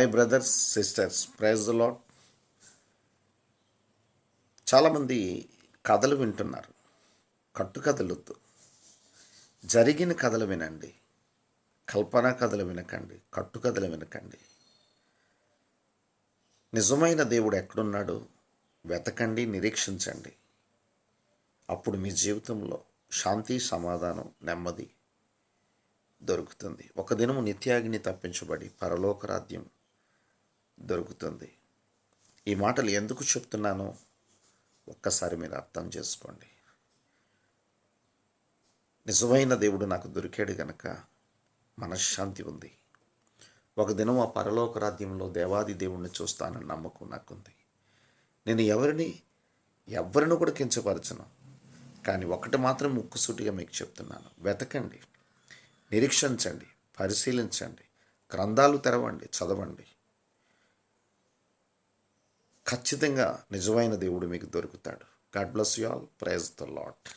My brothers sisters praise the lord చాలామంది కథలు వింటున్నారు. కట్టుకథలొద్దు. జరిగిన కథలు వినండి. కల్పనా కథలు వినకండి. కట్టుకథలు వినకండి. నిజమైన దేవుడు ఎక్కడున్నాడు? వెతకండి నిరీక్షించండి. అప్పుడు మీ జీవితంలో శాంతి సమాధానం నెమ్మది దొరుకుతుంది. ఒక దినము నిత్యాగ్ని తప్పించబడి పరలోక రాజ్యం దొరుకుతుంది. ఈ మాటలు ఎందుకు చెప్తున్నానో ఒక్కసారి మీరు అర్థం చేసుకోండి. నిజమైన దేవుడు నాకు దొరికాడు గనక మనశ్శాంతి ఉంది. ఒక దినం ఆ పరలోక రాజ్యంలో దేవాది దేవుణ్ణి చూస్తానని నమ్మకం నాకుంది. నేను ఎవరిని ఎవరిని కూడా కించపరచను. కానీ ఒకటి మాత్రం ముక్కుసూటిగా మీకు చెప్తున్నాను. వెతకండి. నిరీక్షించండి. పరిశీలించండి. గ్రంథాలు తెరవండి. చదవండి. ఖచ్చితంగా నిజమైన దేవుడు మీకు దొరుకుతాడు. God bless you all praise the lord